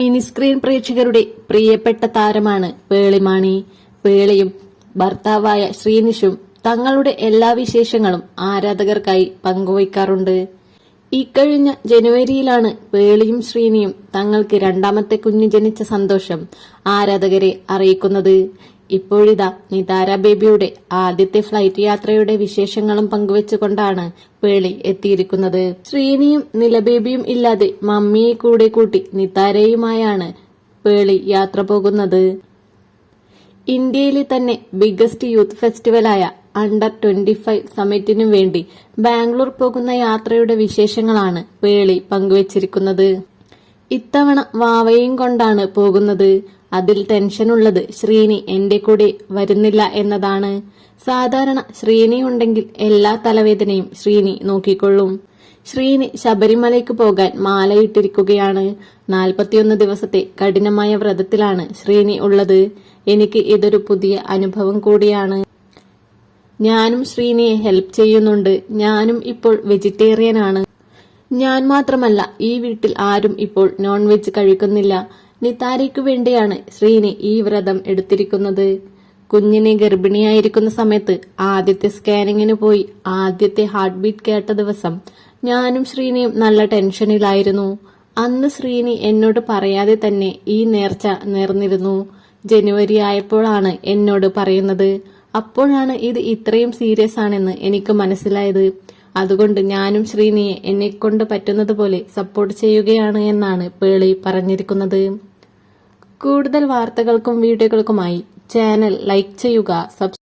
Mini screen പ്രേക്ഷകരുടെ പ്രിയപ്പെട്ട താരമാണ് പേളിമാണി. പേളിയും ഭർത്താവായ ശ്രീനിഷും തങ്ങളുടെ എല്ലാ വിശേഷങ്ങളും ആരാധകർക്കായി പങ്കുവയ്ക്കാറുണ്ട്. ഇക്കഴിഞ്ഞ ജനുവരിയിലാണ് പേളിയും ശ്രീനിയും തങ്ങൾക്ക് രണ്ടാമത്തെ കുഞ്ഞ് ജനിച്ച സന്തോഷം ആരാധകരെ അറിയിക്കുന്നത്. ഇപ്പോഴിതാ നിതാര ബേബിയുടെ ആദ്യത്തെ ഫ്ലൈറ്റ് യാത്രയുടെ വിശേഷങ്ങളും പങ്കുവെച്ചുകൊണ്ടാണ് പേളി എത്തിയിരിക്കുന്നത്. ശ്രീനിയും നിലബേബിയും ഇല്ലാതെ മമ്മിയെ കൂടെ കൂട്ടി നിതാരയുമായാണ് പേളി യാത്ര പോകുന്നത്. ഇന്ത്യയിലെ തന്നെ ബിഗ്ഗസ്റ്റ് യൂത്ത് ഫെസ്റ്റിവലായ അണ്ടർ ട്വന്റി ഫൈവ് സമ്മിറ്റിനു വേണ്ടി ബാംഗ്ലൂർ പോകുന്ന യാത്രയുടെ വിശേഷങ്ങളാണ് പേളി പങ്കുവച്ചിരിക്കുന്നത്. ഇത്തവണ വാവയും കൊണ്ടാണ് പോകുന്നത്. അതിൽ ടെൻഷനുള്ളത് ശ്രീനി എന്റെ കൂടെ വരുന്നില്ല എന്നതാണ്. സാധാരണ ശ്രീനി ഉണ്ടെങ്കിൽ എല്ലാ തലവേദനയും ശ്രീനി നോക്കിക്കൊള്ളും. ശ്രീനി ശബരിമലയ്ക്ക് പോകാൻ മാലയിട്ടിരിക്കുകയാണ്. നാൽപ്പത്തിയൊന്ന് ദിവസത്തെ കഠിനമായ വ്രതത്തിലാണ് ശ്രീനി ഉള്ളത്. എനിക്ക് ഇതൊരു പുതിയ അനുഭവം കൂടിയാണ്. ഞാനും ശ്രീനിയെ ഹെൽപ്പ് ചെയ്യുന്നുണ്ട്. ഞാനും ഇപ്പോൾ വെജിറ്റേറിയൻ ആണ് ഞാൻ മാത്രമല്ല ഈ വീട്ടിൽ ആരും ഇപ്പോൾ നോൺ വെജ് കഴിക്കുന്നില്ല. നിതാരയ്ക്കു വേണ്ടിയാണ് ശ്രീനി ഈ വ്രതം എടുത്തിരിക്കുന്നത്. കുഞ്ഞിനെ ഗർഭിണിയായിരിക്കുന്ന സമയത്ത് ആദ്യത്തെ സ്കാനിങ്ങിന് പോയി ആദ്യത്തെ ഹാർട്ട് ബീറ്റ് കേട്ട ദിവസം ഞാനും ശ്രീനിയും നല്ല ടെൻഷനിലായിരുന്നു. അന്ന് ശ്രീനി എന്നോട് പറയാതെ തന്നെ ഈ നേർച്ച നേർന്നിരുന്നു. ജനുവരി ആയപ്പോഴാണ് എന്നോട് പറയുന്നത്. അപ്പോഴാണ് ഇത് ഇത്രയും സീരിയസ് ആണെന്ന് എനിക്ക് മനസ്സിലായത്. അതുകൊണ്ട് ഞാനും ശ്രീനിയെ എന്നെ കൊണ്ട് പറ്റുന്നത് പോലെ സപ്പോർട്ട് ചെയ്യുകയാണ് എന്നാണ് പേളി പറഞ്ഞിരിക്കുന്നത്. കൂടുതൽ വാർത്തകൾക്കും വീഡിയോകൾക്കുമായി ചാനൽ ലൈക്ക് ചെയ്യുക സബ്സ്ക്രൈബ്